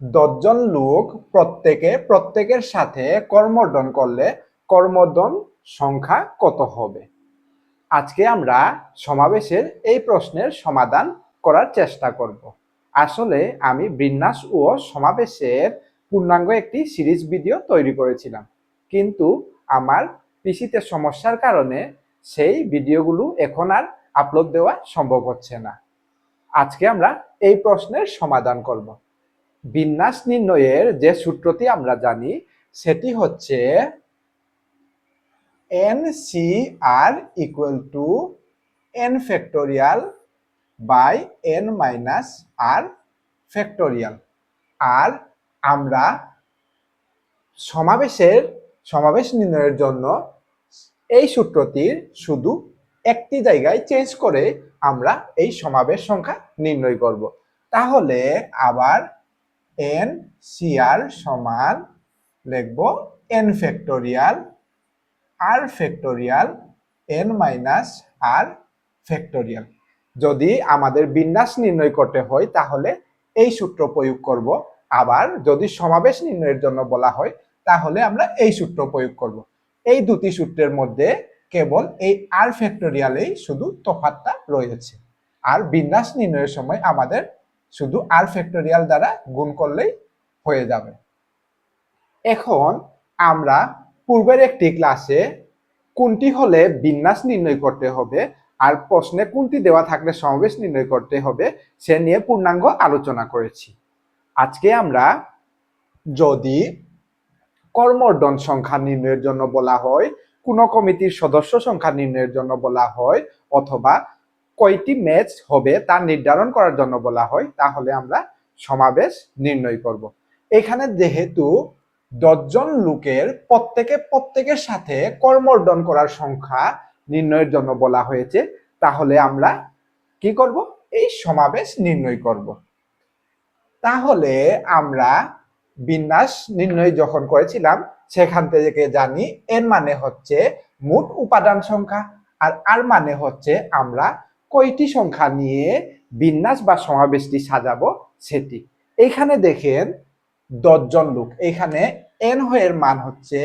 দশজন লোক প্রত্যেকে, প্রত্যেকের সাথে কর্মর্দন করলে কর্মর্দন সংখ্যা কত হবে? আজকে আমরা সমাবেশের এই প্রশ্নের সমাধান করার চেষ্টা করব। আসলে আমি বিন্যাস ও সমাবেশের পূর্ণাঙ্গ একটি সিরিজ ভিডিও তৈরি করেছিলাম। কিন্তু আমার পিসিতে সমস্যার কারণে সেই ভিডিওগুলো এখন আর আপলোড দেওয়া সম্ভব হচ্ছে না। আজকে আমরা এই প্রশ্নের সমাধান করব। বিন্যাস নির্ণয়ের যে সূত্রটি আমরা জানি, সেটি হচ্ছে N C R equal to N factorial by N minus R factorial R আমরা সমাবেশের, সমাবেশ নির্ণয়ের জন্য এই সূত্রটির শুধু একটি জায়গায় চেঞ্জ করে আমরা এই সমাবেশ সংখ্যা নির্ণয় করব। তাহলে আবার এন সিআর সমান লিখব N factorial R factorial N minus R factorial যদি আমাদের বিন্যাস নির্ণয় করতে হয়, তাহলে এই সূত্র প্রয়োগ করব। আবার যদি সমাবেশ নির্ণয়ের জন্য বলা হয়, তাহলে আমরা এই সূত্র প্রয়োগ করব। এই দুটি সূত্রের মধ্যে কেবল এই আর ফ্যাক্টোরিয়ালেই শুধু তফাৎটা রয়েছে। আর বিন্যাস নির্ণয়ের সময় আমাদের শুধু আর ফ্যাক্টোরিয়াল দ্বারা গুণ করলেই হয়ে যাবে। এখন আমরা পূর্বের একটি ক্লাসে কোনটি হলে বিন্যাস নির্ণয় করতে হবে আর প্রশ্নে কোনটি দেওয়া থাকলে সমাবেশ নির্ণয় করতে হবে সে নিয়ে পূর্ণাঙ্গ আলোচনা করেছি। আজকে আমরা যদি কর্মর্দন সংখ্যা নির্ণয়ের জন্য বলা হয়, কোন কমিটির সদস্য সংখ্যা নির্ণয়ের জন্য বলা হয়, অথবা কয়টি ম্যাচ হবে তা নির্ধারণ করার জন্য বলা হয়, তাহলে আমরা সমাবেশ নির্ণয় করব। এখানে যেহেতু দশজন লোকের প্রত্যেকে প্রত্যেকের সাথে কর্মর্দন করার সংখ্যা নির্ণয়ের জন্য বলা হয়েছে, তাহলে আমরা কি করব? এই সমাবেশ নির্ণয় করব। তাহলে আমরা বিন্যাস নির্ণয় যখন করেছিলাম, সেখান থেকে জানি এর মানে হচ্ছে মোট উপাদান সংখ্যা, আর আর মানে হচ্ছে আমরা কয়টি সংখ্যা নিয়ে বিন্যাস বা সমাবেশটি সাজাবো সেটি। এখানে দেখেন দশজন লোক। এখানে এন এর মান হচ্ছে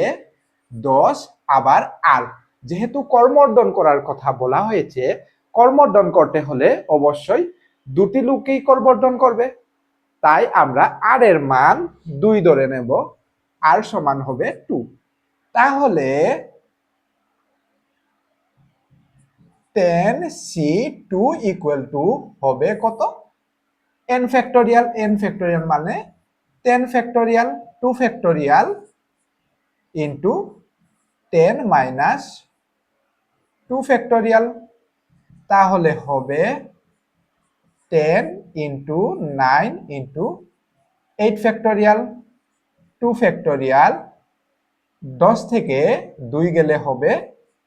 দশ, আবার আর যেহেতু কর্মর্দন করার কথা বলা হয়েছে কর্মর্দন করতে হলে অবশ্যই দুটি লোককেই কর্মর্দন করবে। তাই আমরা আর এর মান দুই ধরে নেব। আর সমান হবে টু তাহলে ten C two equal to হবে কত? এন ফ্যাক্টোরিয়াল এন ফ্যাক্টোরিয়াল মানে ten factorial two factorial into ten minus two factorial তাহলে হবে ten into nine into eight factorial two factorial দশ থেকে দুই গেলে হবে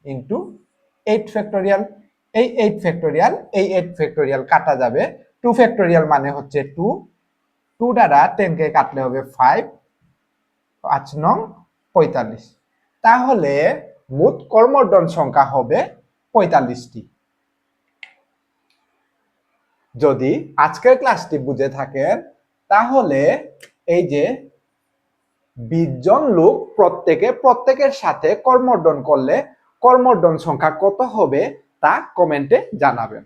ইন্টু এইট ফ্যাক্টোরিয়াল এই এইট ফ্যাক্টোরিয়াল এই এইট ফ্যাক্টোরিয়াল কাটা যাবে। টু ফ্যাক্টোরিয়াল মানে হচ্ছে টু টু দ্বারা টেনকে কাটলে হবে ফাইভ পাঁচ নং পঁয়তাল্লিশ। তাহলে মোট কর্মর্দন সংখ্যা হবে পঁয়তাল্লিশটি। যদি আজকের ক্লাসটি বুঝে থাকেন, তাহলে এই যে বিশ জন লোক প্রত্যেকে, প্রত্যেকের সাথে কর্মর্দন করলে কর্মর্দন সংখ্যা কত হবে? তা কমেন্টে জানাবেন।